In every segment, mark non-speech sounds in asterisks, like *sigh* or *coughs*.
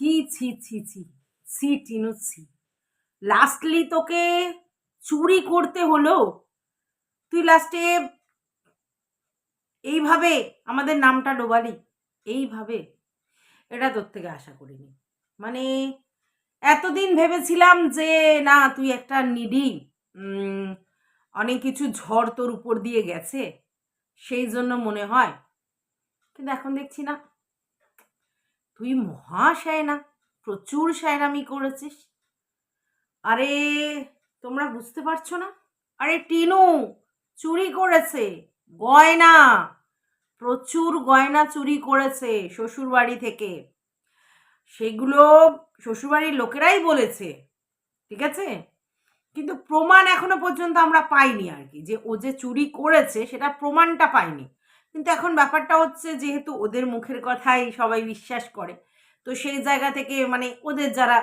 ছি ছি ছি ছি ছি, টিনু, ছি। লাস্টলি তোকে চুরি করতে হলো। তুই লাস্টে এইভাবে আমাদের নামটা ডোবালি। এইভাবে। এটা তোর থেকে আশা করিনি। মানে এতদিন ভেবেছিলাম যে, না, তুই একটা নিডি অনেক কিছু ঝড় তোর উপর দিয়ে গেছে। সেই জন্য মনে হয়। কিন্তু এখন দেখছি না। তুই মহা শায়না প্রচুর শায়নামি করেছিস। আরে, তোমরা বুঝতে পারছ না? আরে, টিনু, চুরি করেছে, গয়না। প্রচুর গয়না চুরি করেছে শ্বশুর বাড়ি থেকে। সেগুলো শ্বশুরবাড়ির লোকেরাই বলেছে, ঠিক আছে? কিন্তু প্রমাণ এখনও পর্যন্ত আমরা পাইনি আর কি। যে ও যে চুরি করেছে সেটা প্রমাণটা পাইনি। কিন্তু এখন ব্যাপারটা হচ্ছে যেহেতু ওদের মুখের কথাই সবাই বিশ্বাস করে, তো সেই জায়গা থেকে মানে ওদের যারা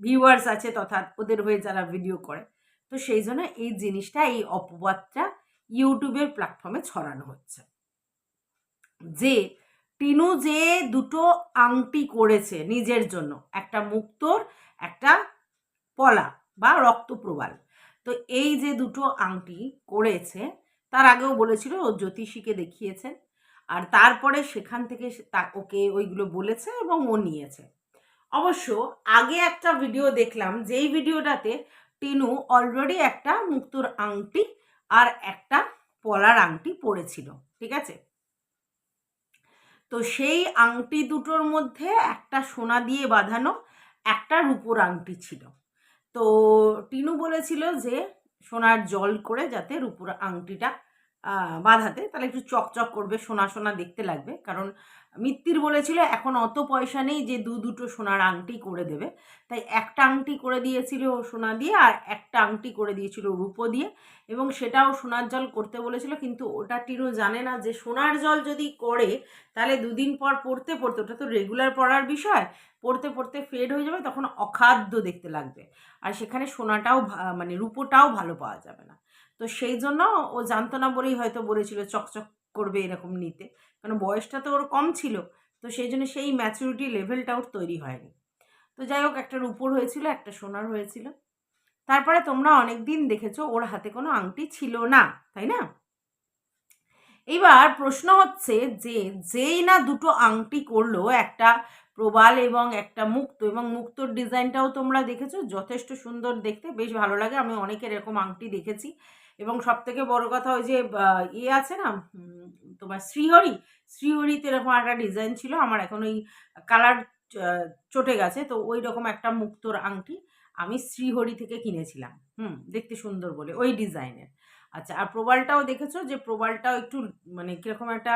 ভিউয়ার্স আছে তথা ওদের হয়ে যারা ভিডিও করে, তো সেই জন্য এই জিনিসটা, এই অপবাদটা ইউটিউবের প্ল্যাটফর্মে ছড়ানো হচ্ছে। যে টিনু যে দুটো আংটি করেছে নিজের জন্য, একটা মুক্তোর, একটা পলা বা রক্তপ্রবাল, তো এই যে দুটো আংটি করেছে তার আগেও বলেছিল ও জ্যোতিষীকে দেখিয়েছে। আর তারপরে সেখান থেকে ওকে ওইগুলো বলেছে এবং ও নিয়েছে। অবশ্য আগে একটা ভিডিও দেখলাম, যেই ভিডিওটাতে টিনু অলরেডি একটা মুক্তোর আংটি আর একটা পলার আংটি পরেছিল, ঠিক আছে? তো সেই আংটি দুটোর মধ্যে একটা সোনা দিয়ে বাঁধানো, একটা রূপোর আংটি ছিল। তো টিনু বলেছিল যে সোনার জল করে যাতে রূপুর আংটিটা বাঁধাতে, তাহলে একটু চকচক করবে, সোনা সোনা দেখতে লাগবে। কারণ মিত্তির বলেছিল, এখন অত পয়সা নেই যে দু দুটো সোনার আংটি করে দেবে। তাই একটা আংটি করে দিয়েছিল সোনা দিয়ে, আর একটা আংটি করে দিয়েছিল রূপো দিয়ে। এবং সেটাও সোনার জল করতে বলেছিল, কিন্তু ওটা টিনু জানে না যে সোনার জল যদি করে, তাহলে দুদিন পর পড়তে পড়তে, ওটা তো রেগুলার পড়ার বিষয়, পড়তে পড়তে ফেড হয়ে যাবে, তখন অখাদ্য দেখতে লাগবে। আর সেখানে সোনাটাও মানে রূপোটাও ভালো পাওয়া যাবে না। তো সেই জন্য ও জানতো না বলেই হয়তো বলেছিল চকচক করবে এরকম নিতে। কারণ বয়সটা তো ওর কম ছিল, তো সেই জন্য সেই ম্যাচুরিটি লেভেলটা ওর তৈরি হয়নি। তো যাই হোক, একটা রূপোর হয়েছিল, একটা সোনার হয়েছিল। তারপরে তোমরা অনেক দিন দেখেছ, ওর হাতে কোনো আংটি ছিল না, তাই না? এবার প্রশ্ন হচ্ছে যে, যেই না দুটো আংটি করল, একটা প্রবাল এবং একটা মুক্ত, এবং মুক্তোর ডিজাইনটাও তোমরা দেখেছ? যথেষ্ট সুন্দর দেখতে, বেশ ভালো লাগে, আমি অনেকের এরকম আংটি দেখেছি। এবং সব থেকে বড় কথা ওই যে ইয়ে আছে না তোমার শ্রীহরি, শ্রীহরিতে এরকম একটা ডিজাইন ছিল, আমার এখন ওই কালার চটে গেছে, তো ওই রকম একটা মুক্তোর আংটি আমি শ্রীহরি থেকে কিনেছিলাম, হুম, দেখতে সুন্দর বলে, ওই ডিজাইনের আচ্ছা আর প্রবালটাও দেখেছ যে, প্রবালটাও একটু মানে কীরকম একটা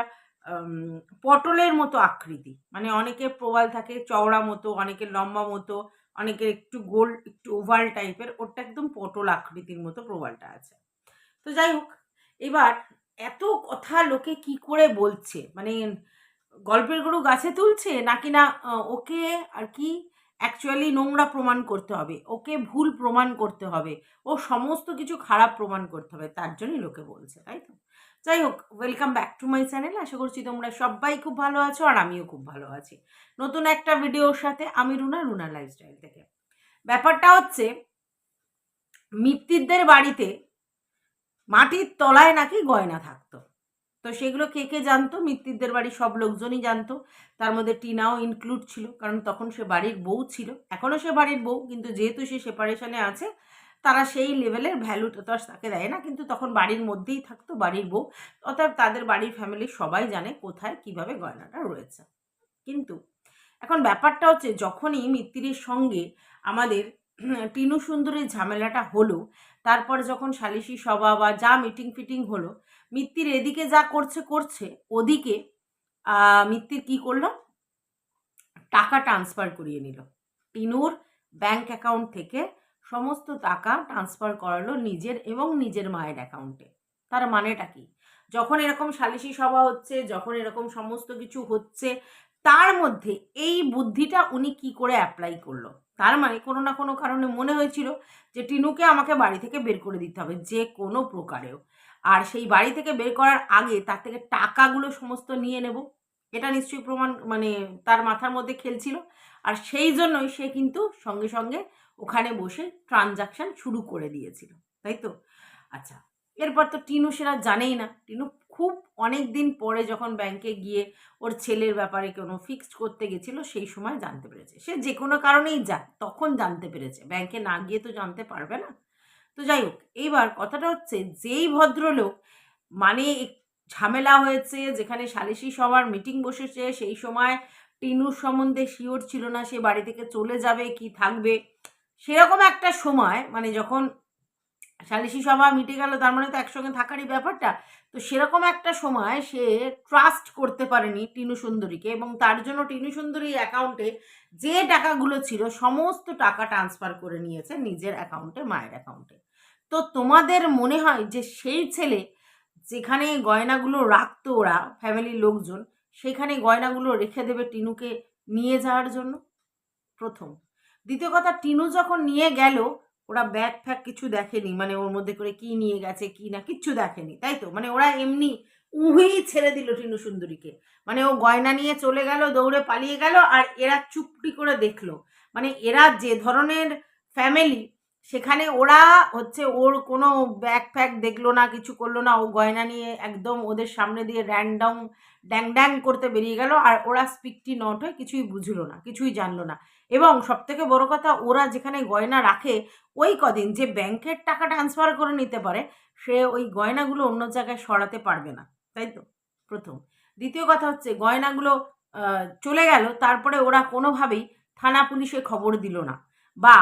পটলের মতো আকৃতি মানে অনেকের প্রবাল থাকে চওড়া মতো অনেকের লম্বা মতো অনেকের একটু গোল, একটু ওভাল টাইপের ওরটা একদম পটল আকৃতির মতো প্রবালটা আছে। তো যাই হোক এবার এত কথা লোকে কি করে বলছে? মানে গল্পের গরু গাছে তুলছে নাকি না ওকে আর কি অ্যাকচুয়ালি নোংরা প্রমাণ করতে হবে, ওকে ভুল প্রমাণ করতে হবে, ও সমস্ত কিছু খারাপ প্রমাণ করতে হবে, তার জন্যই লোকে বলছে, তাই তো? যাই হোক welcome back to my channel আশা করছি তোমরা সবাই খুব ভালো আছো আর আমিও খুব ভালো আছি। নতুন একটা ভিডিওর সাথে আমি রুনা রুনা লাইফস্টাইল থেকে। ব্যাপারটা হচ্ছে মিত্তিরদের বাড়িতে মাটির তলায় নাকি গয়না থাকতো। তো সেগুলো কে কে জানতো? মিত্তিরদের বাড়ির সব লোকজনই জানতো। তার মধ্যে টিনাও ইনক্লুড ছিল, কারণ তখন সে বাড়ির বউ ছিল। এখনও সে বাড়ির বউ, কিন্তু যেহেতু সে সেপারেশনে আছে, তারা সেই লেভেলের ভ্যালুটা তো আর তাকে দেয় না, কিন্তু তখন বাড়ির মধ্যেই থাকতো, বাড়ির বউ। অর্থাৎ তাদের বাড়ির ফ্যামিলির সবাই জানে কোথায় কীভাবে গয়নাটা রয়েছে। কিন্তু এখন ব্যাপারটা হচ্ছে, যখনই মিত্তিরের সঙ্গে আমাদের টিনু সুন্দরের ঝামেলাটা হলো, তারপর যখন সালিশি সভা বা যা মিটিং ফিটিং হলো, মিত্তির এদিকে যা করছে করছে, ওদিকে মিত্তির কি করল? টাকা ট্রান্সফার করিয়ে নিল। টিনুর ব্যাংক অ্যাকাউন্ট থেকে সমস্ত টাকা ট্রান্সফার করালো নিজের এবং নিজের মায়ের অ্যাকাউন্টে তার মানেটা কি? যখন এরকম সালিশি সভা হচ্ছে, যখন এরকম সমস্ত কিছু হচ্ছে, তার মধ্যে এই বুদ্ধিটা উনি কি করে অ্যাপ্লাই করল? তার মানে কোনো না কোনো কারণে মনে হয়েছিল যে টিনুকে আমাকে বাড়ি থেকে বের করে দিতে হবে যে কোনো প্রকারেও। আর সেই বাড়ি থেকে বের করার আগে তার থেকে টাকাগুলো সমস্ত নিয়ে নেব। এটা নিশ্চয়ই প্রমাণ মানে তার মাথার মধ্যে খেলছিল। আর সেই জন্যই সে কিন্তু সঙ্গে সঙ্গে ওখানে বসে ট্রানজাকশান শুরু করে দিয়েছিল। তাই তো? আচ্ছা এরপর তো টিনু সেটা জানেই না। টিনু খুব অনেক দিন পরে যখন ব্যাংকে গিয়ে ওর ছেলের ব্যাপারে কোনো ফিক্সড করতে গেছিল, সেই সময় জানতে পেরেছে। সে যে কোনো কারণেই যাক তখন জানতে পেরেছে। ব্যাংকে না গিয়ে তো জানতে পারবে না। তো যাই হোক, এইবার কথাটা হচ্ছে যেই ভদ্রলোক মানে ঝামেলা হয়েছে, যেখানে সালিশি সভার মিটিং বসেছে, সেই সময় টিনুর সম্বন্ধে শিওর ছিল না সে বাড়ি থেকে চলে যাবে, কি থাকবে। সেরকম একটা সময় মানে যখন সালিশি সভা মিটে গেল, তার মানে তো একসঙ্গে থাকারই ব্যাপারটা। তো সেরকম একটা সময় সে ট্রাস্ট করতে পারেনি টিনু সুন্দরীকে এবং তার জন্য টিনু সুন্দরীর অ্যাকাউন্টে যে টাকাগুলো ছিল সমস্ত টাকা ট্রান্সফার করে নিয়েছে নিজের অ্যাকাউন্টে মায়ের অ্যাকাউন্টে তো তোমাদের মনে হয় যে সেই ছেলে যেখানে গয়নাগুলো রাখতো ওরা ফ্যামিলির লোকজন, সেখানে গয়নাগুলো রেখে দেবে টিনুকে নিয়ে যাওয়ার জন্য? প্রথম। দ্বিতীয় কথা, টিনু যখন নিয়ে গেল ওরা ব্যাগ ফ্যাগ কিছু দেখেনি মানে ওর মধ্যে করে কি নিয়ে গেছে, কি না, কিচ্ছু দেখেনি, তাই তো? মানে ওরা এমনি উহেই ছেড়ে দিল টিনু সুন্দরীকে। মানে ও গয়না নিয়ে চলে গেল, দৌড়ে পালিয়ে গেল, আর এরা চুপটি করে দেখল। মানে এরা যে ধরনের ফ্যামিলি সেখানে ওরা হচ্ছে ওর কোনো ব্যাগ ফ্যাগ দেখল না, কিছু করল না, ও গয়না নিয়ে একদম ওদের সামনে দিয়ে র্যান্ডম ড্যাং ড্যাং করতে বেরিয়ে গেল, আর ওরা স্পিকটি নট হয়ে কিছুই বুঝলো না, কিছুই জানলো না। এবং সবথেকে বড় কথা, ওরা যেখানে গয়না রাখে, ওই কদিন যে ব্যাংকের টাকা ট্রান্সফার করে নিতে পারে, সে ওই গয়নাগুলো অন্য জায়গায় সরাতে পারবে না। তাই তো? প্রথম। দ্বিতীয় কথা হচ্ছে, গয়নাগুলো চলে গেল, তারপরে ওরা কোনোভাবেই থানা পুলিশে খবর দিল না বা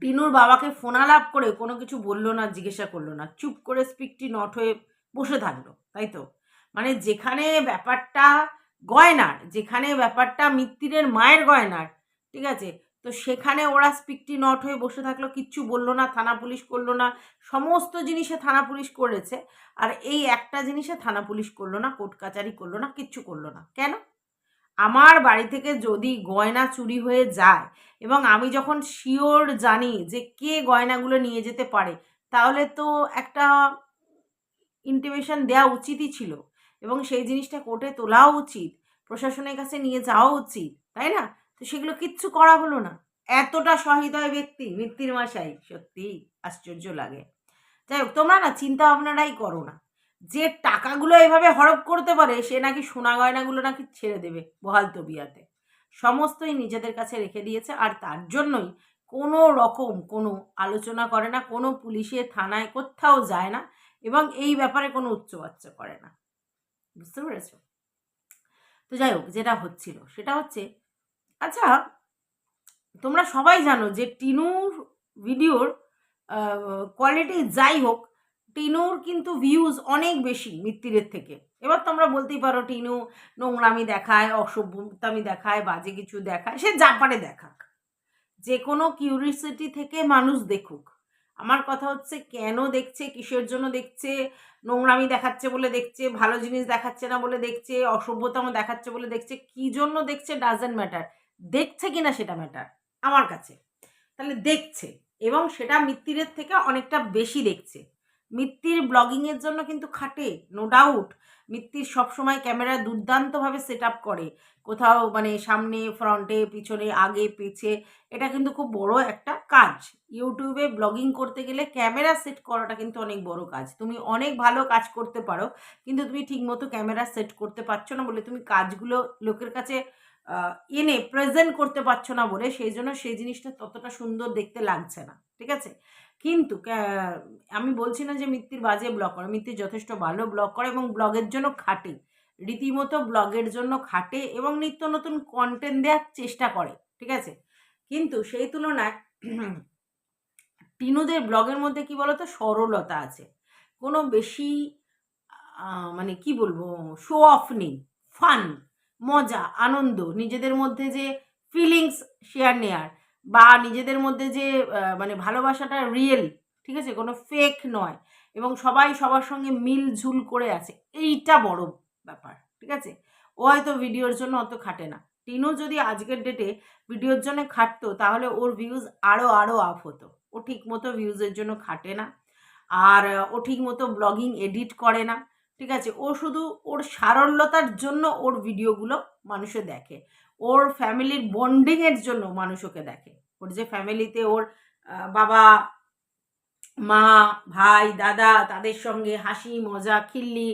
টিনুর বাবাকে ফোনালাপ করে কোনো কিছু বলল না, জিজ্ঞাসা করল না। চুপ করে স্পিকটি নট হয়ে বসে থাকল, তাই তো? মানে যেখানে ব্যাপারটা গয়নার, যেখানে ব্যাপারটা মিত্তিরের মায়ের গয়নার ঠিক আছে? তো সেখানে ওরা স্পিকটি নট হয়ে বসে থাকল, কিচ্ছু বলল না, থানা পুলিশ করল না, সমস্ত জিনিসে থানা পুলিশ করেছে। আর এই একটা জিনিসে থানা পুলিশ করল না, কোর্ট কাচারি করল না, কিচ্ছু করল না। কেন? আমার বাড়ি থেকে যদি গয়না চুরি হয়ে যায় এবং আমি যখন শিওর জানি যে কে গয়নাগুলো নিয়ে যেতে পারে, তাহলে তো একটা ইন্টিমেশন দেওয়া উচিতই ছিল। এবং সেই জিনিসটা কোর্টে তোলাও উচিত, প্রশাসনের কাছে নিয়ে যাওয়া উচিত, তাই না? তো সেগুলো কিচ্ছু করা হলো না। এতটা সহৃদয় ব্যক্তি মৃত্যুর মাসাই সত্যি আশ্চর্য লাগে। যাই হোক, তোমরা না চিন্তা ভাবনাটাই করো না। যে টাকাগুলো এভাবে হড়প করতে পারে, সে নাকি সোনা গয়নাগুলো নাকি ছেড়ে দেবে বহাল তবিয়াতে। সমস্তই নিজেদের কাছে রেখে দিয়েছে আর তার জন্যই কোনো রকম কোনো আলোচনা করে না, কোনো পুলিশে, থানায় কোথাও যায় না এবং এই ব্যাপারে কোনো উচ্চবাচ্চা করে না। বুঝতে পেরেছ? তো যাই হোক, যেটা হচ্ছিল সেটা হচ্ছে আচ্ছা তোমরা সবাই জানো যে টিনুর ভিডিওর কোয়ালিটি যাই হোক, টিনুর কিন্তু ভিউজ অনেক বেশি মিত্তিরের থেকে। এবার তোমরা বলতেই পারো, টিনু নোংরামি দেখায়, অসভ্যতামি দেখায়, বাজে কিছু দেখায়, সে যা পারে দেখাক। যে কোনো কিউরিসিটি থেকে মানুষ দেখুক। আমার কথা হচ্ছে, কেন দেখছে, কিসের জন্য দেখছে, নোংরামি দেখাচ্ছে বলে দেখছে, ভালো জিনিস দেখাচ্ছে না বলে দেখছে, অসভ্যতম দেখাচ্ছে বলে দেখছে, কি জন্য দেখছে ডাজেন্ট ম্যাটার দেখছে কিনা সেটা ম্যাটার আমার কাছে। তাহলে দেখছে এবং সেটা মিত্তিরের থেকে অনেকটা বেশি দেখছে। মিত্তির ব্লগিংয়ের জন্য কিন্তু খাটে নো ডাউট মিত্তির সবসময় ক্যামেরা দুর্দান্তভাবে সেট আপ করে। কোথাও মানে সামনে ফ্রন্টে পিছনে, আগে, পিছে, এটা কিন্তু খুব বড় একটা কাজ। ইউটিউবে ব্লগিং করতে গেলে ক্যামেরা সেট করাটা কিন্তু অনেক বড় কাজ। তুমি অনেক ভালো কাজ করতে পারো, কিন্তু তুমি ঠিকমতো ক্যামেরা সেট করতে পারছ না বলে তুমি কাজগুলো লোকের কাছে এনে প্রেজেন্ট করতে পারছ না বলে সেই জন্য সেই জিনিসটা ততটা সুন্দর দেখতে লাগছে না, ঠিক আছে? কিন্তু আমি বলছি না যে মিত্তির বাজে ব্লগ করে মিত্তির যথেষ্ট ভালো ব্লগ করে এবং ব্লগের জন্য খাটে, রীতিমতো ব্লগের জন্য খাটে এবং নিত্য নতুন কন্টেন্ট দেওয়ার চেষ্টা করে, ঠিক আছে? কিন্তু সেই তুলনায় টিনুদের ব্লগের মধ্যে কি বলতো, সরলতা আছে। কোনো বেশি মানে কি বলব শো অফ নেই ফান মজা, আনন্দ, নিজেদের মধ্যে যে ফিলিংস শেয়ার নেয়ার বা নিজেদের মধ্যে যে মানে ভালোবাসাটা রিয়েল ঠিক আছে? কোনো ফেক নয় এবং সবাই সবার সঙ্গে মিলঝুল করে আছে। এইটা বড় ব্যাপার, ঠিক আছে? ও হয়তো ভিডিওর জন্য অত খাটে না। টিনু যদি আজকের ডেটে ভিডিওর জন্য খাটতো, তাহলে ওর ভিউজ আরও আরও আপ হতো। ও ঠিক মতো ভিউজের জন্য খাটে না। আর, ও ঠিক মতো ব্লগিং এডিট করে না। ঠিক আছে? ও শুধু ওর সারল্যতার জন্য ওর ভিডিওগুলো মানুষে দেখে। ওর ফ্যামিলির বন্ডিংয়ের জন্য মানুষ ওকে দেখে। ওর যে ফ্যামিলিতে ওর বাবা, মা, ভাই, দাদা তাদের সঙ্গে হাসি, মজা, খিল্লি,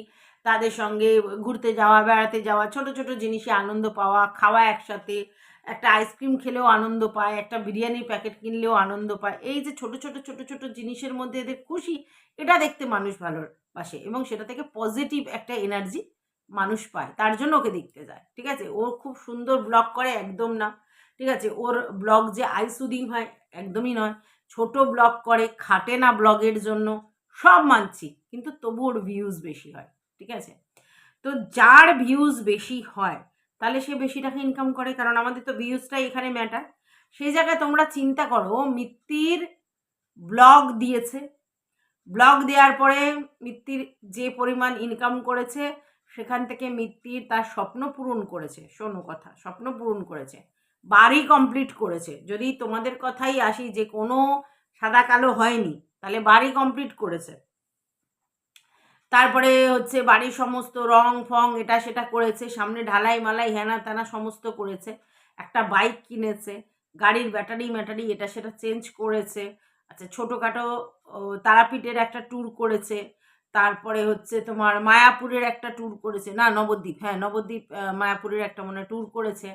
তাদের সঙ্গে ঘুরতে যাওয়া, বেড়াতে যাওয়া, ছোট ছোট জিনিসে আনন্দ পাওয়া, খাওয়া একসাথে, একটা আইসক্রিম খেলেও আনন্দ পায়, একটা বিরিয়ানির প্যাকেট কিনলেও আনন্দ পায়। এই যে ছোট ছোট ছোট ছোট জিনিসের মধ্যে এদের খুশি, এটা দেখতে মানুষ ভালোবাসে এবং সেটা থেকে পজিটিভ একটা এনার্জি মানুষ পায়। তার জন্য ওকে দেখতে যায়, ঠিক আছে? ও খুব সুন্দর ব্লগ করে, একদম না, ঠিক আছে? ওর ব্লগ যে আই সুদিং হয়, একদমই নয়। ছোট ব্লগ করে, খাটে না ব্লগের জন্য, সব মানছি, কিন্তু তবু ওর ভিউজ বেশি হয়, ঠিক আছে? তো যার ভিউজ বেশি হয়, তাহলে সে বেশি টাকা ইনকাম করে, কারণ আমাদের তো ভিউজটাই এখানে ম্যাটার সেই জায়গায় তোমরা চিন্তা করো মিত্তির ব্লগ দিয়েছে ব্লগ দেওয়ার পরে মিত্তির যে পরিমাণ ইনকাম করেছে, সেখান থেকে মিত্তির তার স্বপ্ন পূরণ করেছে। শোনো কথা, স্বপ্ন পূরণ করেছে। বাড়ি কমপ্লিট করেছে। যদি তোমাদের কথাই আসি যে কোনো সাদা কালো হয়নি, তাহলে বাড়ি কমপ্লিট করেছে। তারপরে হচ্ছে বাড়ির সমস্ত রং, ফং এটা সেটা করেছে। সামনে ঢালাই মালাই, হেনা তেনা সমস্ত করেছে। একটা বাইক কিনেছে। গাড়ির ব্যাটারি ম্যাটারি এটা সেটা চেঞ্জ করেছে। আচ্ছা ছোটোখাটো তারাপীঠের একটা ট্যুর করেছে। তারপরে হচ্ছে তোমার মায়াপুরের একটা ট্যুর করেছে। না, নবদ্বীপ হ্যাঁ নবদ্বীপ মায়াপুরের একটা মনে ট্যুর করেছে।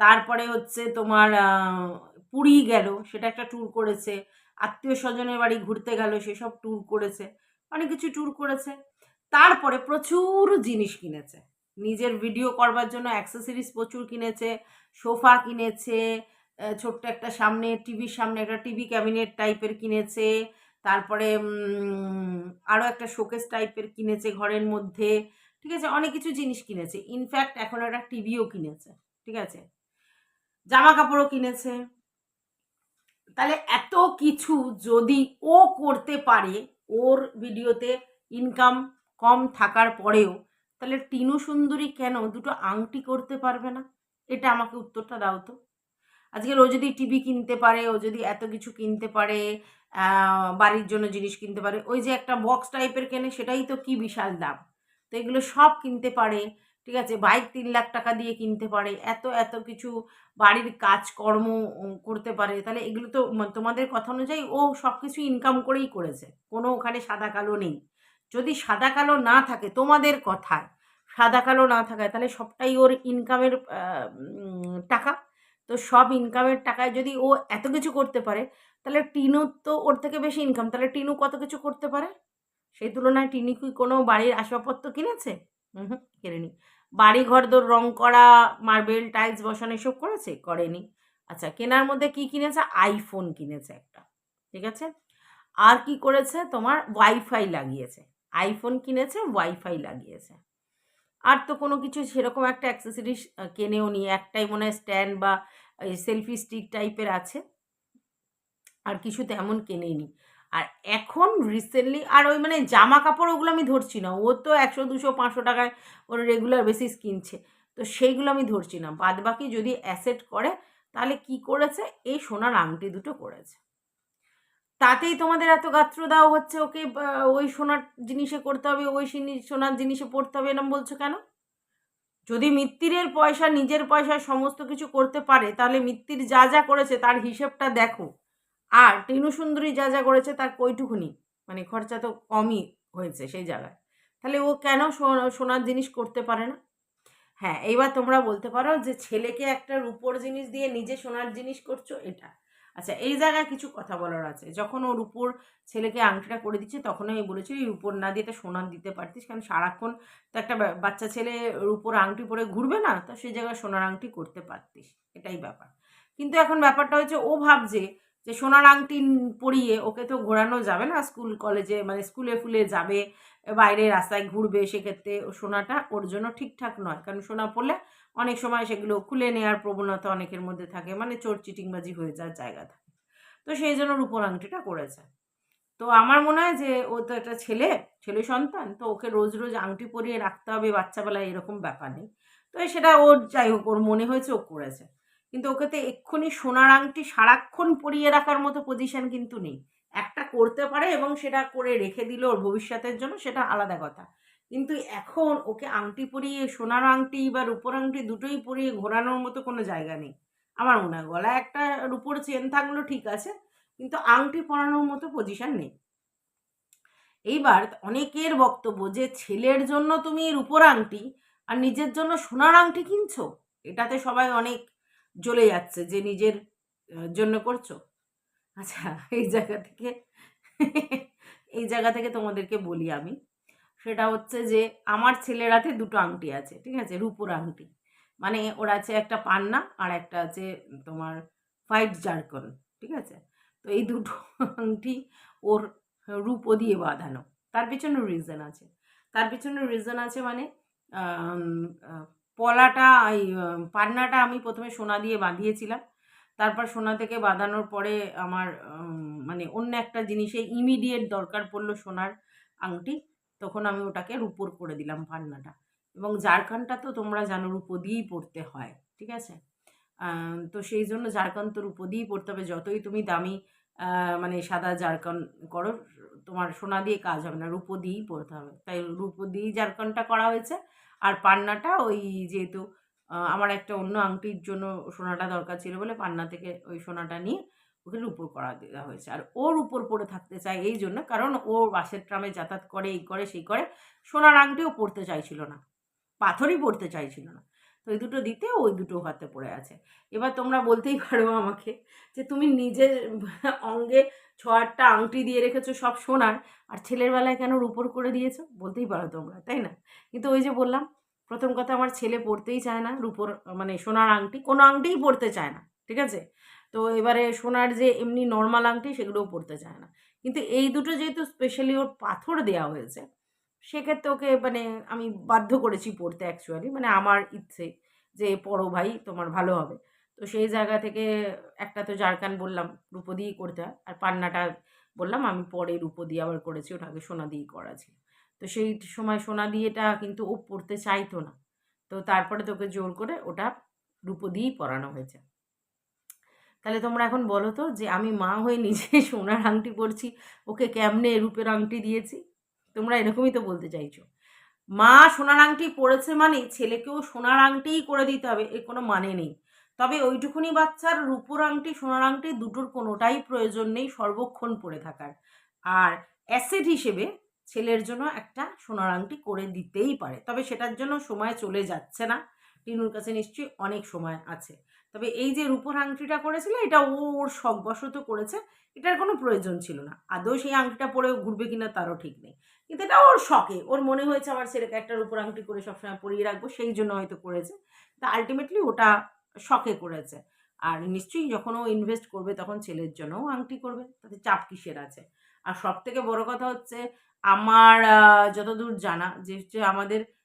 তারপরে হচ্ছে তোমার পুরী গেল, সেটা একটা ট্যুর করেছে। আত্মীয় স্বজনের বাড়ি ঘুরতে গেল, সেসব ট্যুর করেছে। অনেক কিছু ট্যুর করেছে। তারপরে প্রচুর জিনিস কিনেছে। নিজের ভিডিও করবার জন্য অ্যাক্সেসরিজ প্রচুর কিনেছে, সোফা কিনেছে ছোট্ট একটা সামনে, টিভির সামনে একটা টিভি ক্যাবিনেট টাইপের কিনেছে। তারপরে আরও একটা শোকেস টাইপের কিনেছে ঘরের মধ্যে। ঠিক আছে? অনেক কিছু জিনিস কিনেছে। ইনফ্যাক্ট এখন একটা টিভিও কিনেছে। ঠিক আছে? জামা কাপড়ও কিনেছে। তাহলে এত কিছু যদি ও করতে পারে, ওর ভিডিওতে ইনকাম কম থাকার পরেও, তাহলে টিনু সুন্দরী কেন দুটো আংটি করতে পারবে না? এটা আমাকে উত্তরটা দাও তো। আজকে ও যদি টিভি কিনতে পারে, ও যদি এত কিছু কিনতে পারে বাড়ির জন্য জিনিস কিনতে পারে, ওই যে একটা বক্স টাইপের কেনে, সেটাই তো কি বিশাল দাম। তো এগুলো সব কিনতে পারে, ঠিক আছে? বাইক তিন লাখ টাকা দিয়ে কিনতে পারে, এত এত কিছু বাড়ির কাজকর্ম করতে পারে, তাহলে এগুলো তো তোমাদের কথা অনুযায়ী ও সব কিছু ইনকাম করেই করেছে, কোনো ওখানে সাদা কালো নেই। যদি সাদা কালো না থাকে, তোমাদের কথায়, সাদা কালো না থাকায়, তাহলে সবটাই ওর ইনকামের টাকা। তো সব ইনকামের টাকায় যদি ও এত কিছু করতে পারে, তাহলে টিনু তো ওর থেকে বেশি ইনকাম তাহলে টিনু কত কিছু করতে পারে? সেই তুলনায় টিনি কি কোনো বাড়ির আসবাবপত্র কিনেছে? হুম কেনেনি। বাড়ি ঘর দোর রং করা মার্বেল টাইলস বসানো এসব করেছে? করেনি। আচ্ছা কেনার মধ্যে কি কিনেছে? আইফোন কিনেছে একটা, ঠিক আছে? আর কি করেছে? তোমার ওয়াইফাই লাগিয়েছে। আইফোন কিনেছে ওয়াইফাই লাগিয়েছে। আর তো কোনো কিছু সেরকম একটা অ্যাক্সেসরিজ কেনেও নি। একটাই মনে হয় স্ট্যান্ড বা সেলফি স্টিক টাইপের আছে। আর কিছু তেমন কেনেনি আর এখন রিসেন্টলি আর ওই মানে জামা কাপড় ওগুলো আমি ধরছি না। ও তো একশো, দুশো, পাঁচশো টাকায় ওর রেগুলার বেসিস কিনছে। তো সেইগুলো আমি ধরছি না। বাদ বাকি যদি অ্যাসেট করে, তাহলে কি করেছে? এই সোনার আংটি দুটো করেছে। তাতেই তোমাদের এত গাত্র দেওয়া হচ্ছে, ওকে ওই সোনার জিনিসে করতে হবে, ওই সোনার জিনিসে পড়তে হবে এরম বলছো কেন? যদি মিত্তিরের পয়সা, নিজের পয়সায় সমস্ত কিছু করতে পারে, তাহলে মিত্তির যা যা করেছে তার হিসেবটা দেখো। আর সুন্দরী যা যা করেছে তার কইটুকুনি মানে খরচা তো কমই হয়েছে সেই জায়গায়। তাহলে ও কেন সোনার জিনিস করতে পারে না? হ্যাঁ এইবার তোমরা বলতে পারো যে ছেলেকে একটা রূপোর জিনিস দিয়ে নিজে সোনার জিনিস করছ, এটা। আচ্ছা এই জায়গায় কিছু কথা বলার আছে। যখন ওর উপর ছেলেকে আংটিটা করে দিচ্ছে, তখন আমি বলেছি রূপোর না দিয়ে এটা সোনার দিতে পারতিস, কারণ সারাক্ষণ তো একটা বাচ্চা ছেলে রূপোর আংটি পরে ঘুরবে না, তো সেই জায়গায় সোনার আংটি করতে পারতিস। এটাই ব্যাপার। কিন্তু এখন ব্যাপারটা হচ্ছে, ও ভাবছে যে সোনার আংটি পরিয়ে ওকে তো ঘোরানো যাবে না স্কুল, কলেজে মানে স্কুলে ফুলে যাবে, বাইরে রাস্তায় ঘুরবে, সেক্ষেত্রে সোনাটা ওর জন্য ঠিকঠাক নয়। কারণ সোনা পরলে অনেক সময় সেগুলো খুলে নেওয়ার প্রবণতা অনেকের মধ্যে থাকে মানে চোর চিটিংবাজি হয়ে যাওয়ার জায়গা থাকে। তো সেই জন্য রূপোর আংটিটা করেছে। তো আমার মনে হয় যে ও তো একটা ছেলে ছেলে সন্তান, তো ওকে রোজ রোজ আংটি পরিয়ে রাখতে হবে, বাচ্চাবেলায় এরকম ব্যাপার নেই। তো সেটা ওর যাই হোক, ওর মনে হয়েছে ও করেছে। কিন্তু ওকে তো এক্ষুনি সোনার আংটি সারাক্ষণ পরিয়ে রাখার মতো পজিশন কিন্তু নেই। একটা করতে পারে এবং সেটা করে রেখে দিল ওর ভবিষ্যতের জন্য, সেটা আলাদা কথা। কিন্তু এখন ওকে আংটি পরিয়ে, সোনার আংটি বা রূপোর আংটি দুটোই পরিয়ে ঘোরানোর মতো কোনো জায়গা নেই। আমার মনে হয় গলায় একটা রূপোর চেন থাকল ঠিক আছে, কিন্তু আংটি পরানোর মতো পজিশন নেই। এইবার অনেকের বক্তব্য যে, ছেলের জন্য তুমি রূপোর আংটি আর নিজের জন্য সোনার আংটি কিনছো? এটাতে সবাই অনেক জ্বলে যাচ্ছে যে, নিজের জন্য করছ? আচ্ছা এই জায়গা থেকে, এই জায়গা থেকে তোমাদেরকে বলি আমি। সেটা হচ্ছে যে আমার ছেলের হাতে দুটো আংটি আছে, ঠিক আছে? রূপোর আংটি। মানে ওর আছে একটা পান্না আর একটা আছে তোমার হোয়াইট জারকন, ঠিক আছে? তো এই দুটো আংটি ওর রূপো দিয়ে বাঁধানো। তার পেছনে রিজন আছে। তার পেছনে রিজন আছে মানে পলাটা, এই পান্নাটা আমি প্রথমে সোনা দিয়ে বাঁধিয়েছিলাম। তারপর সোনা থেকে বাঁধানোর পরে আমার মানে অন্য একটা জিনিসে ইমিডিয়েট দরকার পড়ল সোনার আংটি। তখন আমি ওটাকে রূপোর করে দিলাম পান্নাটা এবং জারখানটা তো তোমরা জানো রূপো দিয়েই পড়তে হয়, ঠিক আছে? তো সেই জন্য জারকান তো রূপো দিয়েই পড়তে হবে। যতই তুমি দামি মানে সাদা জারকান করো, তোমার সোনা দিয়ে কাজ হবে না, রূপো দিয়েই পড়তে হবে। তাই রূপো দিয়েই জারকানটা করা হয়েছে। আর পান্নাটা ওই যেহেতু আমার একটা অন্য আংটির জন্য সোনাটা দরকার ছিল বলে পান্না থেকে ওই সোনাটা নিয়ে ওকে রূপোর করা দেওয়া হয়েছে। আর ওর উপর পড়ে থাকতে চায় এই জন্য, কারণ ও বাসের ট্রামে যাতায়াত করে, এই করে, সেই করে। সোনার আংটিও পড়তে চাইছিল না, পাথরই পড়তে চাইছিল না। তো এই দুটো দিতে ওই দুটো হাতে পড়ে আছে। এবার তোমরা বলতেই পারো আমাকে যে তুমি নিজের অঙ্গে ছ আটটা আংটি দিয়ে রেখেছো সব সোনার, আর ছেলের বেলায় কেন রূপোর করে দিয়েছ? বলতেই পারো তোমরা, তাই না? কিন্তু ওই যে বললাম, প্রথম কথা আমার ছেলে পড়তেই চায় না রূপোর মানে সোনার আংটি, কোনো আংটিই পড়তে চায় না, ঠিক আছে? তো এবারে সোনার যে এমনি নর্মাল আংটি সেগুলোও পড়তে চায় না। কিন্তু এই দুটো যেহেতু স্পেশালি ওর পাথর দেওয়া হয়েছে, সেক্ষেত্রে ওকে মানে আমি বাধ্য করেছি পড়তে অ্যাকচুয়ালি মানে আমার ইচ্ছে যে পড়ো ভাই, তোমার ভালো হবে। তো সেই জায়গা থেকে একটা তো জারকান বললাম, রূপো দিয়েই করতে হয়। আর পান্নাটা বললাম, আমি পরে রূপো দিয়ে আবার করেছি, ওটাকে সোনা দিয়েই করা ছিল। তো সেই সময় সোনা দিয়েটা কিন্তু ও পড়তে চাইতো না। তো তারপরে তোকে জোর করে ওটা রূপো দিয়েই পরানো হয়েছে। তাহলে তোমরা এখন বলো তো যে আমি মা হয়ে নিজে *laughs* সোনার আংটি পরছি, ওকে কেমনে রূপের আংটি দিয়েছি? তোমরা এরকমই তো বলতে চাইছো। মা সোনার আংটি পরেছে মানে ছেলেকেও সোনার আংটিই করে দিতে হবে, এর কোনো মানে নেই। তবে ওইটুকুনি বাচ্চার রূপোর আংটি, সোনার আংটি দুটোর কোনোটাই প্রয়োজন নেই সর্বক্ষণ পরে থাকার। আর অ্যাসেট হিসেবে ছেলের জন্য একটা সোনার আংটি করে দিতেই পারে, তবে সেটার জন্য সময় চলে যাচ্ছে না। টিনুর কাছে নিশ্চয়ই অনেক সময় আছে। তবে এই যে রূপোর আংটিটা করেছিল এটা ও ওর শখবশত করেছে এটার কোনো প্রয়োজন ছিল না। আদৌ সেই আংটিটা পরে ঘুরবে কিনা তারও ঠিক নেই। কিন্তু এটা ওর শখে ওর মনে হয়েছে আমার ছেলেকে একটা রূপোর আংটি করে সবসময় পরিয়ে রাখব সেই জন্য হয়তো করেছে। তা আলটিমেটলি ওটা শখে করেছে। আর নিশ্চয়ই যখন ও ইনভেস্ট করবে তখন ছেলের জন্যও আংটি করবে তাতে চাপ কিসের আছে? আর সব থেকে বড় কথা হচ্ছে আমার যতদূর জানা যে আমাদের আম,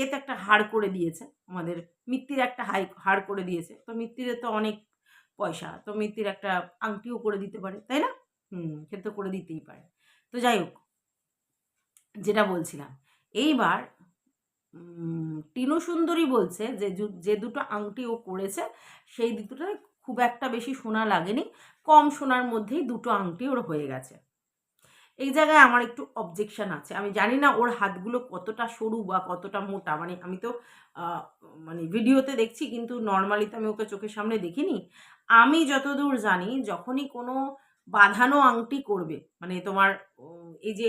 এতে একটা হাড় করে দিয়েছে। আমাদের মিত্তির একটা হাই হাড় করে দিয়েছে। তো মিত্তিরে তো অনেক পয়সা, তো মিত্তির একটা আংটিও করে দিতে পারে, তাই না? হুম, সে তো করে দিতেই পারে। তো যাই হোক, যেটা বলছিলাম, এইবার টিনু সুন্দরী বলছে যে যে দুটো আংটি ও করেছে, সেই দুটোতে খুব একটা বেশি সোনা লাগেনি, কম সোনার মধ্যেই দুটো আংটি ওর হয়ে গেছে। এই জায়গায় আমার একটু অবজেকশান আছে। আমি জানি না ওর হাতগুলো কতটা সরু বা কতটা মোটা। মানে আমি তো মানে ভিডিওতে দেখছি, কিন্তু নর্মালি তো আমি ওকে চোখের সামনে দেখিনি। আমি যতদূর জানি, যখনই কোনো বাঁধানো আংটি করবে মানে তোমার এই যে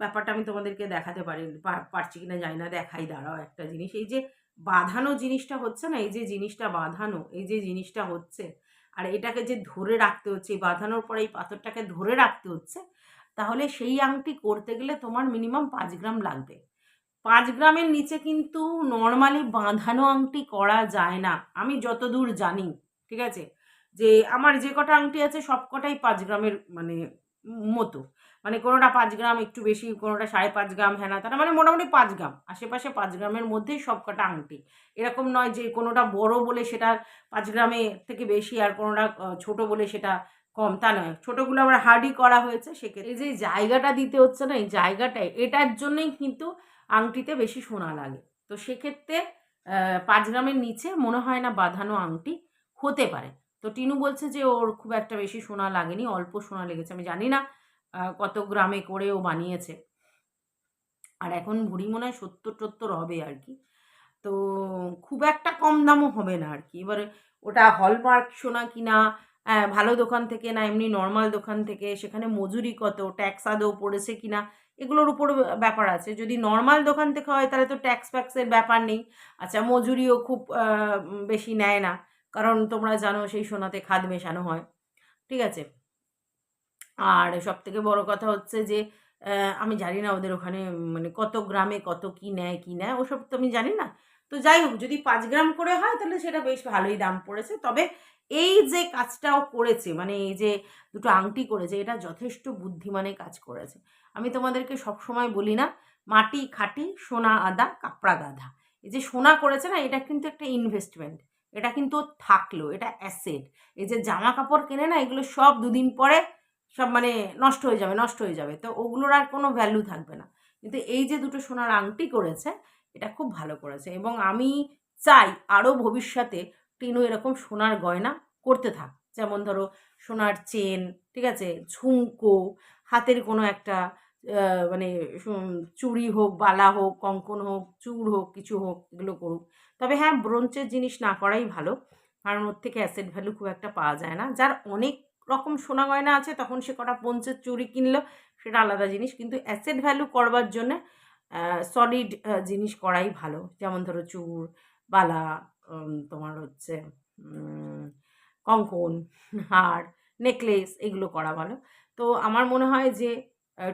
ব্যাপারটা আমি তোমাদেরকে দেখাতে পারি পারছি কিনা জানি না, দেখাই, দাঁড়াও একটা জিনিস। এই যে বাঁধানো জিনিসটা হচ্ছে না, এই যে জিনিসটা বাঁধানো, এই যে জিনিসটা হচ্ছে, আর এটাকে যে ধরে রাখতে হচ্ছে, এই বাঁধানোর পরে এই পাথরটাকে ধরে রাখতে হচ্ছে তাহলে সেই আংটি করতে গেলে তোমার মিনিমাম পাঁচ গ্রাম লাগবে। পাঁচ গ্রামের নিচে কিন্তু নর্মালি বাঁধানো আংটি করা যায় না। আমি যতদূর জানি, ঠিক আছে? যে আমার যে কটা আংটি আছে সব কটাই পাঁচ গ্রামের মানে মতো। মানে কোনোটা পাঁচ গ্রাম একটু বেশি, কোনোটা সাড়ে পাঁচ গ্রাম হ্যানা তারা মানে মোটামুটি পাঁচ গ্রাম। আশেপাশে পাঁচ গ্রামের মধ্যেই সব কটা আংটি। এরকম নয় যে কোনোটা বড় বলে সেটা পাঁচ গ্রামে থেকে বেশি আর কোনোটা ছোট বলে সেটা কম, তা নয়। ছোটোগুলো আবার হার্ডই করা হয়েছে, সেক্ষেত্রে এই যে জায়গাটা দিতে হচ্ছে না, এই জায়গাটায়, এটার জন্যই কিন্তু আংটিতে বেশি সোনা লাগে। তো সেক্ষেত্রে পাঁচ গ্রামের নিচে মনে হয় না বাঁধানো আংটি হতে পারে। তো টিনু বলছে যে ওর খুব একটা বেশি সোনা লাগেনি, অল্প সোনা লেগেছে, আমি জানি না কত গ্রামে করে ও বানিয়েছে। আর এখন ভুড়ি মনে হয় সত্তর টত্তর হবে আর কি। তো খুব একটা কম দামও হবে না আর কি। এবারে ওটা হলমার্ক সোনা কিনা ভালো দোকান থেকে না, এমনি নর্মাল দোকান থেকে, সেখানে মজুরি কত ট্যাক্স আদৌ পড়েছে কি না এগুলোর উপর ব্যাপার আছে। যদি নর্মাল দোকান থেকে হয়, তাহলে তো ট্যাক্স ফ্যাক্সের ব্যাপার নেই। আচ্ছা মজুরিও খুব বেশি নেয় না। কারণ তোমরা জানো, সেই সোনাতে খাদ মেশানো হয়। ঠিক আছে? আর সব থেকে বড় কথা হচ্ছে যে আমি জানি না ওদের ওখানে মানে কত গ্রামে কত কি নেয় কি নেয়, ওসব তো আমি জানি না। তো যাই হোক, যদি পাঁচ গ্রাম করে হয়, তাহলে সেটা বেশ ভালোই দাম পড়েছে। তবে এই যে কাজটাও করেছে মানে এই যে দুটো আংটি করেছে, এটা যথেষ্ট বুদ্ধিমানে কাজ করেছে। আমি তোমাদেরকে সবসময় বলি না, মাটি খাটি, সোনা আদা, কাপড়া গাধা। এই যে সোনা করেছে না, এটা কিন্তু একটা ইনভেস্টমেন্ট এটা কিন্তু থাকল, এটা অ্যাসেট এই যে জামা কাপড় কেনে না, এগুলো সব দুদিন পরে সব মানে নষ্ট হয়ে যাবে, নষ্ট হয়ে যাবে। তো ওগুলোর আর কোনো ভ্যালু থাকবে না। কিন্তু এই যে দুটো সোনার আংটি করেছে, এটা খুব ভালো করেছে। এবং আমি চাই আরও ভবিষ্যতে টিনু এরকম সোনার গয়না করতে থাক। যেমন ধরো সোনার চেন, ঠিক আছে? ঝুমকো, হাতের কোনো একটা মানে চুড়ি হোক, বালা হোক, কঙ্কন হোক চূড় হোক, কিছু হোক, এগুলো করুক। তবে হ্যাঁ ব্রোঞ্চের জিনিস না করাই ভালো। কারণ ওর থেকে অ্যাসেট ভ্যালু খুব একটা পাওয়া যায় না। যার অনেক রকম সোনা গয়না আছে, তখন সে কটা পঞ্চের চুড়ি কিনলো, সেটা আলাদা জিনিস। কিন্তু অ্যাসেট ভ্যালু করবার জন্য সলিড জিনিস করাই ভালো। যেমন ধরো চূড় বালা তোমার হচ্ছে কঙ্কন, হার নেকলেস এগুলো করা ভালো। তো আমার মনে হয় যে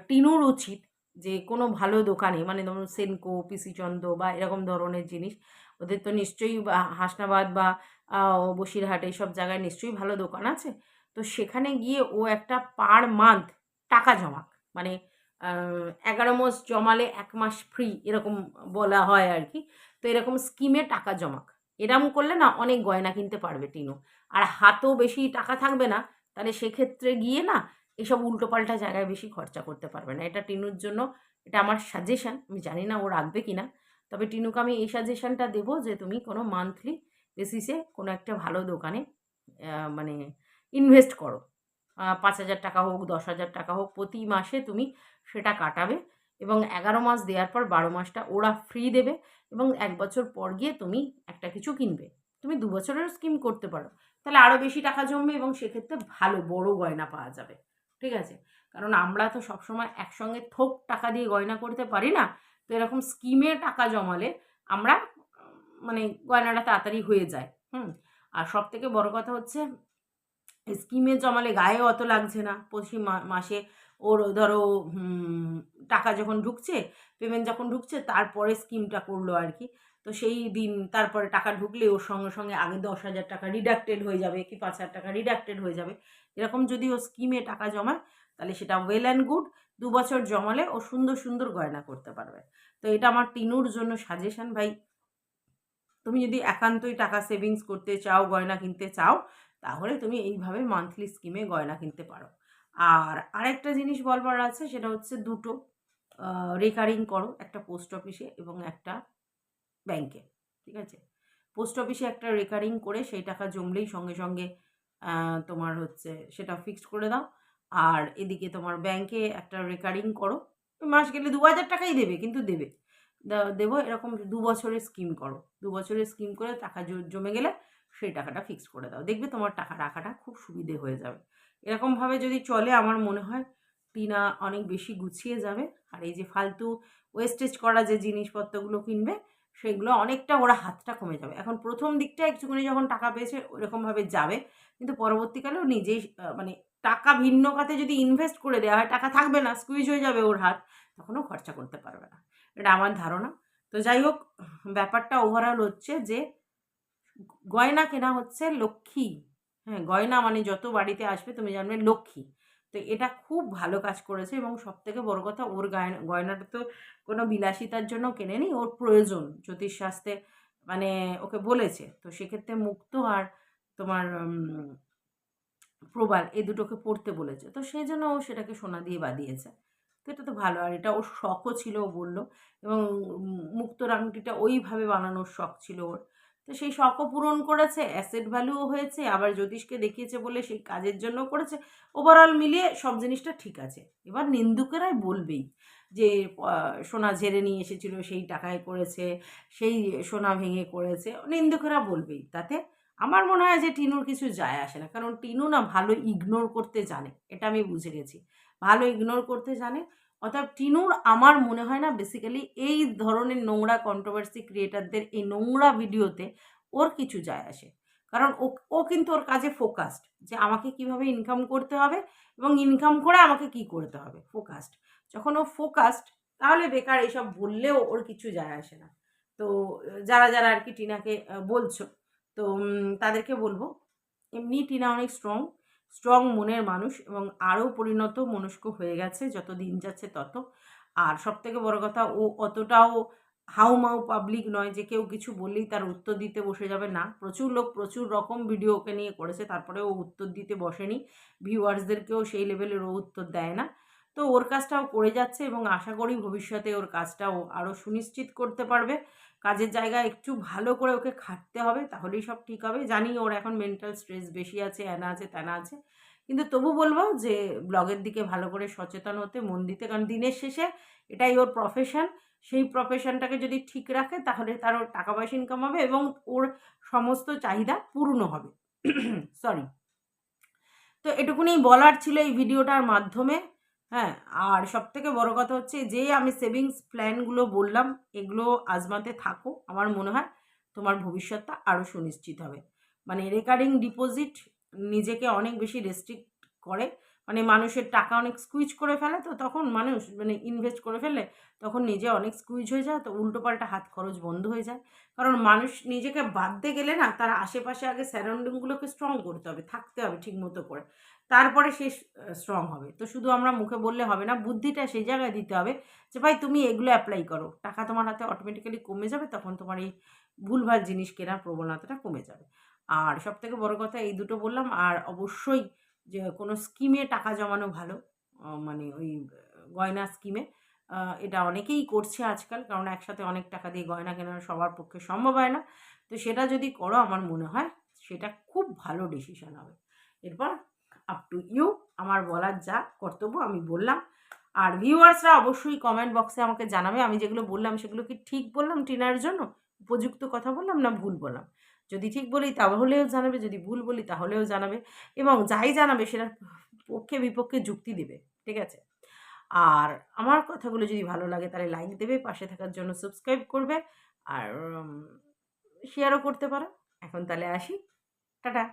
টিনুর উচিত যে, কোনো ভালো দোকানে মানে ধরুন সেনকো, পিসিচন্দ বা এরকম ধরনের জিনিস, ওদের তো নিশ্চয়ই হাসনাবাদ বা বসিরহাট এইসব জায়গায় নিশ্চয়ই ভালো দোকান আছে। তো সেখানে গিয়ে ও একটা পার মান্থ টাকা জমাক। মানে এগারো মাস জমালে এক মাস ফ্রি এরকম বলা হয় আর কি। তো এরকম স্কিমে টাকা জমাক। এরম করলে না অনেক গয়না কিনতে পারবে টিনু। আর হাতও বেশি টাকা থাকবে না, তাহলে সেক্ষেত্রে গিয়ে না এসব উল্টোপাল্টা জায়গায় বেশি খরচা করতে পারবে না। এটা টিনুর জন্য, এটা আমার সাজেশান আমি জানি না ও রাখবে কি না তবে টিনুকে আমি এই সাজেশনটা দেবো যে তুমি কোনো মান্থলি বেসিসে কোনো একটা ভালো দোকানে মানে ইনভেস্ট করো। পাঁচ হাজার টাকা হোক, দশ হাজার টাকা হোক, প্রতি মাসে তুমি সেটা কাটাবে। এবং এগারো মাস দেওয়ার পর বারো মাসটা ওরা ফ্রি দেবে এবং এক বছর পর গিয়ে তুমি একটা কিছু কিনবে। তুমি দু বছরের স্কিম করতে পারো। তাহলে আরও বেশি টাকা জমবে এবং সেক্ষেত্রে ভালো বড় গয়না পাওয়া যাবে। ঠিক আছে? কারণ আমরা তো সবসময় একসঙ্গে থোক টাকা দিয়ে গয়না করতে পারি না। তো এরকম স্কিমে টাকা জমালে আমরা মানে গয়নাটা তাড়াতাড়ি হয়ে যায়। হুম? আর সব থেকে বড় কথা হচ্ছে স্কিমে জমালে গায়ে অত লাগছে না। প্রতি মাসে ওর ধরো টাকা যখন ঢুকছে পেমেন্ট যখন ঢুকছে, তারপরে স্কিমটা করল আর কি। তো সেই দিন তারপরে টাকা ঢুকলে ওর সঙ্গে সঙ্গে আগে দশ হাজার টাকা রিডাক্টেড হয়ে যাবে, কি পাঁচ হাজার টাকা রিডাক্টেড হয়ে যাবে। এরকম যদি ও স্কিমে টাকা জমায়, তাহলে সেটা ওয়েল অ্যান্ড গুড দু বছর জমালে ও সুন্দর সুন্দর গয়না করতে পারবে। তো এটা আমার টিনুর জন্য সাজেশন ভাই। তুমি যদি একান্তই টাকা সেভিংস করতে চাও, গয়না কিনতে চাও, তাহলে তুমি এইভাবে মান্থলি স্কিমে গয়না কিনতে পারো। আর আরেকটা জিনিস বলবার আছে, সেটা হচ্ছে দুটো রেকারিং করো, একটা পোস্ট অফিসে এবং একটা ব্যাংকে ঠিক আছে? পোস্ট অফিসে একটা রেকারিং করে সেই টাকা জমলেই সঙ্গে সঙ্গে তোমার হচ্ছে সেটা ফিক্সড করে দাও। আর এদিকে তোমার ব্যাংকে একটা রেকারিং করো, মাস গেলে দু হাজার টাকাই দেবে, কিন্তু দেবে। দেবো এরকম দু বছরের স্কিম করো। দু বছরের স্কিম করে টাকা জমে গেলে সেই টাকাটা ফিক্সড করে দাও। দেখবে তোমার টাকা রাখাটা খুব সুবিধে হয়ে যাবে। এরকমভাবে যদি চলে, আমার মনে হয় টিনা অনেক বেশি গুছিয়ে যাবে। আর এই যে ফালতু ওয়েস্টেজ করা যে জিনিসপত্রগুলো কিনবে, সেগুলো অনেকটা ওরা হাতটা কমে যাবে। এখন প্রথম দিকটা একটুখানি যখন টাকা পেয়েছে ওরকমভাবে যাবে। কিন্তু পরবর্তীকালেও নিজেই মানে টাকা ভিন্ন খাতে যদি ইনভেস্ট করে দেওয়া হয়, টাকা থাকবে না স্কুইজ হয়ে যাবে ওর হাত, তখনও খরচা করতে পারবে না। এটা আমার ধারণা। তো যাই হোক, ব্যাপারটা ওভারঅল হচ্ছে যে, গয়না কেনা হচ্ছে লক্ষ্মী। হ্যাঁ গয়না মানে যত বাড়িতে আসবে তুমি জানবে লক্ষ্মী। তো এটা খুব ভালো কাজ করেছে এবং সব থেকে বড় কথা ওর গয়না গয়নাটা তো কোনো বিলাসিতার জন্য কেনেনি ওর প্রয়োজন জ্যোতিষশাস্ত্রে মানে ওকে বলেছে। তো সেক্ষেত্রে মুক্ত আর তোমার প্রবাল এই দুটোকে পড়তে বলেছে। তো সেই জন্য ও সেটাকে সোনা দিয়ে বাঁধিয়েছে। তো এটা তো ভালো আর এটা ওর শখও ছিল ও বলল এবং উম, মুক্তোর আংটিটা ওইভাবে বানানোর শখ ছিল ওর। তো সেই শখও পূরণ করেছে অ্যাসেট ভ্যালুও হয়েছে, আবার জ্যোতিষকে দেখিয়েছে বলে সেই কাজের জন্য করেছে। ওভারঅল মিলিয়ে সব জিনিসটা ঠিক আছে। এবার নিন্দুকেরাই বলবেই যে সোনা ঝেড়ে নিয়ে এসেছিল, সেই টাকায় করেছে, সেই সোনা ভেঙে করেছে। নিন্দুকেরা বলবেই, তাতে আমার মনে হয় যে টিনুর কিছু যায় আসে না। কারণ টিনু না ভালো ইগনোর করতে জানে, এটা আমি বুঝে গেছি। ভালো ইগনোর করতে জানে অর্থাৎ টিনুর আমার মনে হয় না বেসিক্যালি এই ধরনের নোংরা কন্ট্রোভার্সি ক্রিয়েটারদের এই নোংরা ভিডিওতে ওর কিছু যায় আসে। কারণ ও ও কিন্তু ওর কাজে ফোকাসড যে আমাকে কীভাবে ইনকাম করতে হবে এবং ইনকাম করে আমাকে কি করতে হবে ফোকাসড যখন ও ফোকাসড তাহলে বেকার এইসব বললেও ওর কিছু যায় আসে না। তো যারা যারা আর কি টিনাকে বলছো, তো তাদেরকে বলব, এমনি টিনা অনেক স্ট্রং স্ট্রং মনের মানুষ এবং আরও পরিণত মনস্ক হয়ে গেছে, যত দিন যাচ্ছে তত। আর সব থেকে বড় কথা, ও অতটাও হাউ মাউ পাবলিক নয় যে কেউ কিছু বললেই তার উত্তর দিতে বসে যাবে না। প্রচুর লোক প্রচুর রকম ভিডিও ওকে নিয়ে করেছে, তারপরে ও উত্তর দিতে বসেনি। ভিউয়ার্সদেরকেও সেই লেভেলের ও উত্তর দেয় না। তো ওর কাজটাও করে যাচ্ছে এবং আশা করি ভবিষ্যতে ওর কাজটাও আরও সুনিশ্চিত করতে পারবে। কাজের জায়গায় একটু ভালো করে ওকে খাটতে হবে, তাহলেই সব ঠিক হবে। জানি ওর এখন মেন্টাল স্ট্রেস বেশি আছে এনা আছে তেনা আছে। কিন্তু তবু বলব যে, ব্লগের দিকে ভালো করে সচেতন হতে, মন দিতে, কারণ দিনের শেষে এটাই ওর প্রফেশন সেই প্রফেশনটাকে যদি ঠিক রাখে, তাহলে তার ওর টাকা পয়সা ইনকাম হবে এবং ওর সমস্ত চাহিদা পূর্ণ হবে। *coughs* সরি তো এটুকুনি বলার ছিল এই ভিডিওটার মাধ্যমে। হ্যাঁ আর সব থেকে বড় কথা হচ্ছে যে আমি সেভিংস প্ল্যানগুলো বললাম, এগুলো আজমাতে থাকো। আমার মনে হয় তোমার ভবিষ্যৎটা আরও সুনিশ্চিত হবে। মানে রেকারিং ডিপোজিট নিজেকে অনেক বেশি রেস্ট্রিক্ট করে। মানে মানুষের টাকা অনেক স্কুইজ করে ফেলে তো তখন মানুষ মানে ইনভেস্ট করে ফেলে তখন নিজে অনেক স্কুইজ হয়ে যায়, তো উল্টোপাল্টা হাত খরচ বন্ধ হয়ে যায়। কারণ মানুষ নিজেকে বাঁধতে গেলে না তার আশেপাশে আগে স্যারাউন্ডিংগুলোকে স্ট্রং করতে হবে, থাকতে হবে ঠিক মতো করে। তারপরে সে স্ট্রং হবে। তো শুধু আমরা মুখে বললে হবে না, বুদ্ধিটা সেই জায়গায় দিতে হবে যে, ভাই, তুমি এগুলো অ্যাপ্লাই করো। টাকা তোমার হাতে অটোমেটিক্যালি কমে যাবে, তখন তোমার এই ভুলভাল জিনিস কেনার প্রবণতাটা কমে যাবে। আর সব থেকে বড় কথা, এই দুটো বললাম। আর অবশ্যই যে, কোনো স্কিমে টাকা জমানো ভালো মানে ওই গয়না স্কিমে এটা অনেকেই করছে আজকাল, কারণ একসাথে অনেক টাকা দিয়ে গয়না কেনা সবার পক্ষে সম্ভব হয় না। তো সেটা যদি করো, আমার মনে হয় সেটা খুব ভালো ডিসিশন হবে। এরপর আপ টু ইউ আমার বলার যা কর্তব্য আমি বললাম। আর ভিউয়ার্সরা অবশ্যই কমেন্ট বক্সে আমাকে জানাবে। আমি যেগুলো বললাম সেগুলো কি ঠিক বললাম টিনার জন্য? উপযুক্ত কথা বললাম না ভুল বললাম? যদি ঠিক বলি তাহলেও জানাবে, যদি ভুল বলি তাহলেও জানাবে এবং যাই জানাবে সেটার পক্ষে বিপক্ষে যুক্তি দেবে, ঠিক আছে? আর আমার কথাগুলো যদি ভালো লাগে তাহলে লাইক দেবে, পাশে থাকার জন্য সাবস্ক্রাইব করবে। আর শেয়ারও করতে পারো। এখন তাহলে আসি। টাটা।